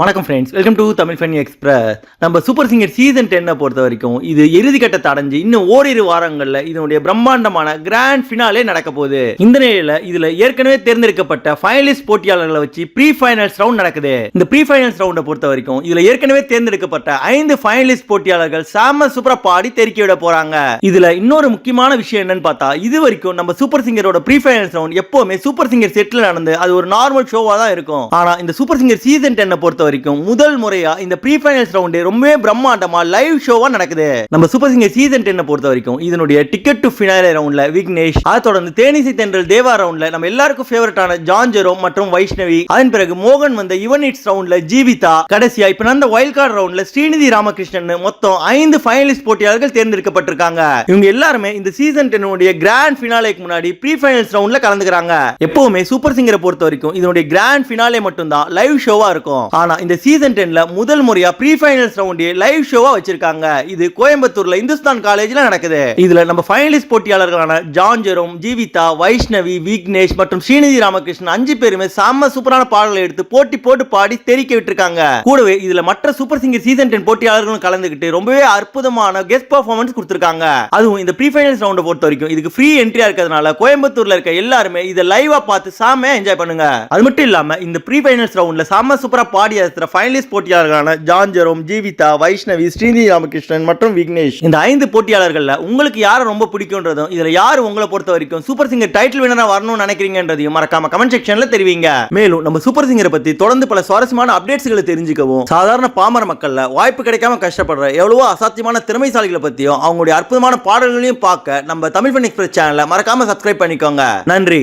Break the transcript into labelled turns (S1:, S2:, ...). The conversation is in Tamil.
S1: வணக்கம் friends welcome to Tamil fun express நம்ம சூப்பர் சிங்கர் சீசன் டென்னை பொறுத்த வரைக்கும் இது இறுதி கட்டத்தை அடைஞ்சு இன்னும் ஓரிரு வாரங்களில் இதனுடைய பிரம்மாண்டமான கிராண்ட் ஃபினாலே நடக்க போகுது. இந்த நிலையில இதுல ஏற்கனவே தேர்ந்தெடுக்கப்பட்ட ஃபைனலிஸ்ட் போட்டியாளர்களை வச்சு ப்ரீ ஃபைனல்ஸ் ரவுண்ட் நடக்குது. இந்த ப்ரீ ஃபைனல்ஸ் ரவுண்டை பொறுத்த வரைக்கும் இதுல ஏற்கனவே தேர்ந்தெடுக்கப்பட்ட ஐந்து ஃபைனலிஸ்ட் போட்டியாளர்கள் சாம சூப்பரா பாடி தெறிக்க விட போறாங்க. இதுல இன்னொரு முக்கியமான விஷயம் என்னன்னு பார்த்தா இது வரைக்கும் நம்ம சூப்பர் சிங்கரோட ப்ரீ ஃபைனல்ஸ் ரவுண்ட் எப்போவுமே சூப்பர் சிங்கர் செட்டில் நடந்து அது ஒரு நார்மல் ஷோவா தான் இருக்கும். ஆனா இந்த சூப்பர் சிங்கர் சீசன் டென்னை பொறுத்த வரைக்கும் முதல் முறையா இந்த ப்ரீ ஃபைனல்ஸ் ரவுண்டு ரொம்பவே பிரம்மாண்டமா லைவ் ஷோவா நடக்குது. நம்ம சூப்பர் சிங்கர் சீசன் டென்னை பொறுத்த வரைக்கும் இதனுடைய டிக்கெட் டு ஃபினாலே ரவுண்ட்ல விக்னேஷ் அதை தொடர்ந்து தேனிசி தென்றல் தேவா ரவுண்ட்ல நம்ம எல்லாருக்கும் ஃபேவரட்டான ஜான் ஜெரோம் மற்றும் வைஷ்ணவி அதன் பிறகு மோகன் வந்த யுவன் இட்ஸ் ரவுண்ட்ல ஜீவிதா கடைசியா இப்ப நடந்த வைல்ட் கார்டு ரவுண்ட்ல ஸ்ரீநிதி ராமகிருஷ்ணன் மொத்தம் ஐந்து ஃபைனலிஸ்ட் போட்டியாளர்கள் தேர்ந்தெடுக்கப்பட்டிருக்காங்க. இவங்க எல்லாருமே இந்த சீசன் டென்னுடைய கிராண்ட் ஃபினாலேக்கு முன்னாடி ப்ரீ ஃபைனல்ஸ் ரவுண்ட்ல கலந்துக்கிறாங்க. எப்பவுமே சூப்பர் சிங்கரை பொறுத்த வரைக்கும் இதனுடைய கிராண்ட் ஃபினாலே மட்டும்தான் லைவ் ஷோவா இருக்கும். ஆனா இந்த சீசன் டென்ல முதல் முறையாக ப்ரீ ஃபைனல்ஸ் ரவுண்டு லைவ் ஷோவா வச்சிருக்காங்க. இது கோயம்புத்தூர்ல இந்துஸ்தான் காலேஜில் நடக்குது. இதுல நம்ம ஃபைனலிஸ்ட் போட்டியாளர்களான ஜான் ஜெரோம் ஜீவிதா வைஷ்ணவி விக்னேஷ் மற்றும் ஸ்ரீநிதி ராமகிருஷ்ணன் அஞ்சு பேருமே செம்ம சூப்பரான பாடல்களை எடுத்து போட்டி போட்டு பாடி தெரிக்க விட்டுருக்காங்க. கூடவே இதுல மற்ற சூப்பர் சிங்கர் சீசன் டென் போட்டியாளர்களும் கலந்துக்கிட்டு ரொம்பவே அற்புதமான கெஸ்ட் பர்ஃபார்மன்ஸ் கொடுத்துருக்காங்க. அதுவும் இந்த ப்ரீ ஃபைனல்ஸ் ரவுண்டை பொறுத்த வரைக்கும். இதுக்கு ஃப்ரீ என்ட்ரியா இருக்கிறதுனால கோயம்புத்தூர்ல இருக்க எல்லாருமே இதை லைவா பார்த்து சாம என்ஜாய் பண்ணுங்க. அது மட்டும் இல்லாம இந்த ப்ரீ ஃபைனல்ஸ் ரவுண்ட்ல சாம சூப்பரா பாடி இருக்கிற ஃபைனலிஸ்ட் போட்டியாளர்களான ஜான் ஜெரோம் ஜீவிதா வைஷ்ணவி ஸ்ரீநிதி ராமகிருஷ்ணன் மற்றும் விக்னேஷ். இந்த ஐந்து போட்டியாளர்களில் உங்களுக்கு யாரை ரொம்ப பிடிக்கும்ன்றதும் இதில் யார் உங்களை பொறுத்த வரைக்கும் சூப்பர் சிங்கர் டைட்டில் வினரா வரணும்னு நினைக்கிறீங்கன்றதையும் மறக்காம கமெண்ட் செக்ஷனில் தெரிவிங்க. மேலும் நம்ம சூப்பர் சிங்கரை பற்றி தொடர்ந்து பல சுவாரஸ்யமான அப்டேட்ஸ்களை தெரிஞ்சுக்கவும் சாதாரண பாமர மக்களில் வாய்ப்பு கிடைக்காம கஷ்டப்படுற எவ்வளவோ அசாத்தியமான திறமைசாலிகளை பற்றியும் அவங்களுடைய அற்புதமான பாடல்களையும் பார்க்க நம்ம தமிழ் ஃபன் எக்ஸ்பிரஸ் சேனலை மறக்காம சப்ஸ்கிரைப் பண்ணிக்கோங்க. நன்றி.